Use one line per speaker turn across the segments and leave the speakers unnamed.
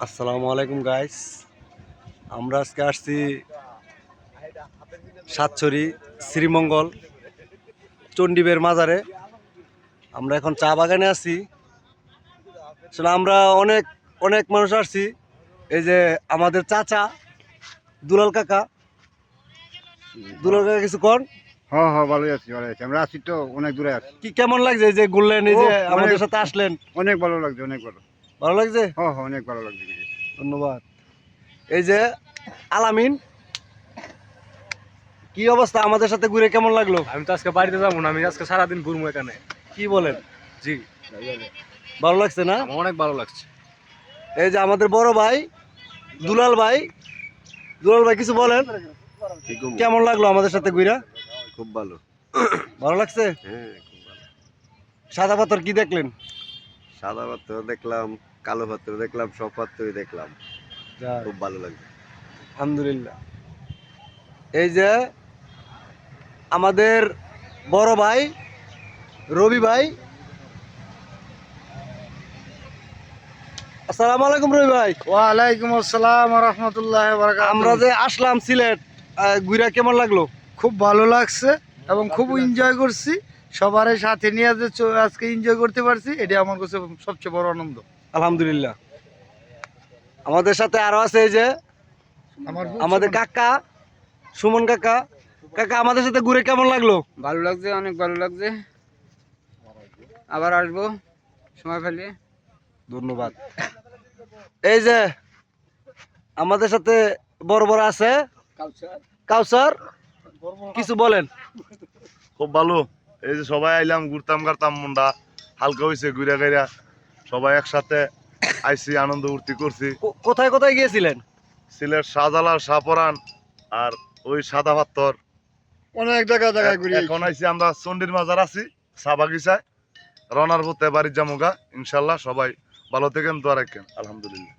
আসসালামু আলাইকুম গাইস আমরা আজকে আসছি সাতছড়ি শ্রীমঙ্গল চণ্ডীবের মাজারে। আমরা এখন চা বাগানে আছি। আসলে আমরা অনেক অনেক মানুষ আসছি। এই যে আমাদের চাচা দুলাল কাকা। দুলাল কাকা কিছু কর
হ্যাঁ হ্যাঁ ভালোই আছি ভালো আছি। আমরা আছি তো অনেক দূরে আছি।
কি কেমন লাগছে এই যে ঘুরলেন এই যে আমাদের সাথে আসলেন?
অনেক ভালো লাগছে অনেক ভালো।
ভালো লাগছে?
হ্যাঁ হ্যাঁ অনেক ভালো লাগছে
ধন্যবাদ। এই যে আলামিন কি অবস্থা? আমাদের সাথে ঘুরে কেমন লাগল?
আমি তো আজকে বাড়িতে যাব না আমি আজকে সারাদিন ঘুরবো এখানে।
কি বলেন?
জি।
ভালো লাগছে না?
আমার অনেক ভালো লাগছে।
এই যে আমাদের বড় ভাই দুলাল ভাই দুলাল ভাই কিছু বলেন? কেমন লাগল আমাদের সাথে ঘুরা?
খুব ভালো।
ভালো লাগছে?
হ্যাঁ
সাদা পাথর কি দেখলেন?
সাদা পাত্র দেখলাম কালো পাত্র দেখলাম সব পাত্রই দেখলাম। খুব ভালো লাগছে
আলহামদুলিল্লাহ। এই যে আমাদের বড় ভাই রবি ভাই। আসসালামু আলাইকুম রবি ভাই।
ওয়ালাইকুম আসসালাম রহমতুল্লাহ
আমরা যে আসলাম সিলেট ঘুরা কেমন লাগল?
খুব ভালো লাগছে এবং খুব এনজয় করছি। সবার সাথে নিয়ে যে আজকে এনজয় করতে পারছি এটা আমার কাছে সবচেয়ে বড় আনন্দ।
আলহামদুলিল্লাহ। আমাদের সাথে আরও আছে এই যে
আমার
আমাদের কাকা সুমন কাকা। কাকা আমাদের সাথে ঘুরে কেমন লাগল?
ভালো লাগছে অনেক ভালো লাগছে। আবার আসব সময় ফেলে
ধন্যবাদ। এই যে আমাদের সাথে বড় বড় আছে। কাউসার কিছু বলেন।
খুব ভালো। এই যে সবাই আইলাম ঘুরতাম গারতাম মুন্ডা হালকা হয়েছে ঘুরে গাইরা সবাই একসাথে আইসি আনন্দ ফুর্তি করছি।
কোথায় কোথায় গিয়েছিলেন?
সিলেট শাহজালাল শাহপরান আর ওই সাদা পাত্তর
অনেক জায়গা জায়গায় ঘুরি
এখন আইসি আমরা চন্ডির মাজার আছি চা বাগিচায় রনার পথে বাড়ির জামুগা ইনশাল্লাহ সবাই ভালো থেকেন দোয়া রাখেন আলহামদুলিল্লাহ।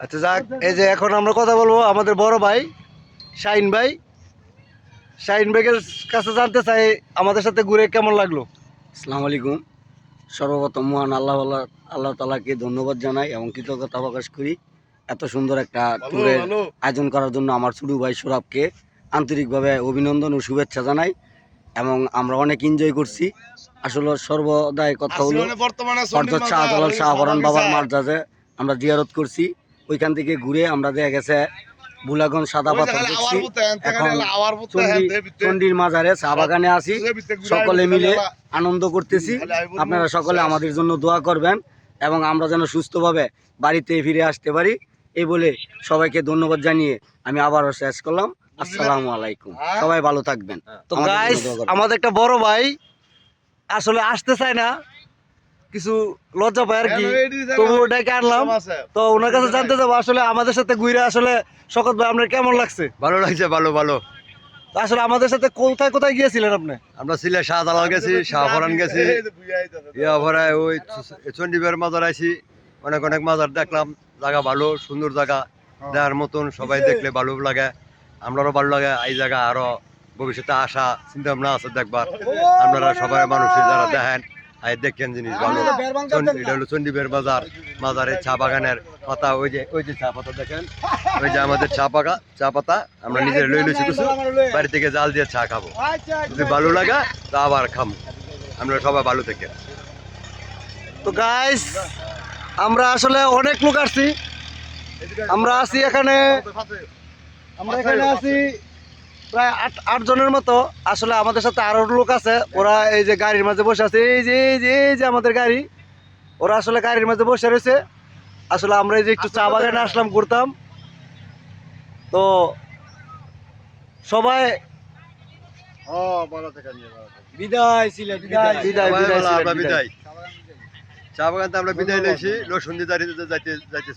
আচ্ছা যাক এই যে এখন আমরা কথা বলব আমাদের বড় ভাই শাহিন ভাই। শাহিন ভাইয়ের কাছে জানতে চাই আমাদের সাথে ঘুরে কেমন লাগল?
আসসালামু আলাইকুম। সর্বপ্রথম মহান আল্লাহ আল্লাহ তালাকে ধন্যবাদ জানাই এবং কৃতজ্ঞতা প্রকাশ করি। এত সুন্দর একটা ট্যুরের আয়োজন করার জন্য আমার ছোটু ভাই সুরাবকে আন্তরিকভাবে অভিনন্দন ও শুভেচ্ছা জানাই এবং আমরা অনেক এনজয় করছি। আসলে সর্বদাই কথা হলো হরজত শাহজালাল শাহবরান বাবার মার্জাজে আমরা জিয়ারত করছি। ওইখান থেকে ঘুরে আমরা দেখা গেছে বুলাগঞ্জ সাদা পাথর দেখছি। এখন চণ্ডীর মাজারে চা বাগানে আছি সকলে মিলে আনন্দ করতেছি। আপনারা সকলে আমাদের জন্য দোয়া করবেন এবং আমরা যেন সুস্থভাবে বাড়িতে ফিরে আসতে পারি। এই বলে সবাইকে ধন্যবাদ জানিয়ে আমি আবারও শেষ করলাম। আসসালামু আলাইকুম। সবাই ভালো থাকবেন।
তো গাইস আমাদের একটা বড় ভাই আসলে আসতে চায় না। কিছু লজ্জা পায় আর কি। তবু ডেকে আনলাম। তো ওনার কাছে জানতে যাব আসলে আমাদের সাথে ঘুরে আসলে শকত ভাই আপনার কেমন লাগছে?
ভালো লাগছে ভালো ভালো।
আসলে আমাদের সাথে কোথায় কোথায় গিয়েছিলেন আপনি?
আমরা সিলে শাহজালাল গেছি শাহপরান গেছি। ইয়া ভরায় ওই চণ্ডীবের মাজার আইছি। অনেক অনেক মাজার দেখলাম। জায়গা ভালো সুন্দর জায়গা। দেখার মতন সবাই দেখলে ভালো লাগে। আমরারও ভালো লাগে। এই জায়গা আরও ভবিষ্যতে আসা চিন্তা ভাবনা আছে দেখবার। আপনারা সবাই মানুষের যারা দেখেন। আর দেখেন জিনিস ভালো। এটা হলো চণ্ডীবের বাজার মাজারে চা বাগানের পাতা ওই যে ওই যে চা পাতা দেখেন। ওই যে আমাদের চা পাকা চা পাতা আমরা নিজের লই লইছি কিছু বাড়ি থেকে জাল দিয়ে চা খাব। যদি ভালো লাগা তা আবার খাব আমরা সবাই ভালো থেকে।
তো গাইস আমরা আসলে অনেক লোক আসছি। আমরা আছি এখানে আমরা এখানে আছি প্রায় আট আট জনের মতো আসলে আমাদের সাথে আরও লোক আছে। ওরা এই যে গাড়ির মাঝে বসে আছে। এই যে এই যে এই যে আমাদের গাড়ি। ওরা আসলে গাড়ির মাঝে বসে রয়েছে। আসলে আমরা এই যে একটু চা বাগানে আসলাম ঘুরতাম। তো সবাই বিদায় বিদায় বিদায় বিদায়। সিলেট, বিদায়
বিদায়। চা বাগান তো আমরা বিদায় লইছি লসুন দিয়ে যাইতে যাইতে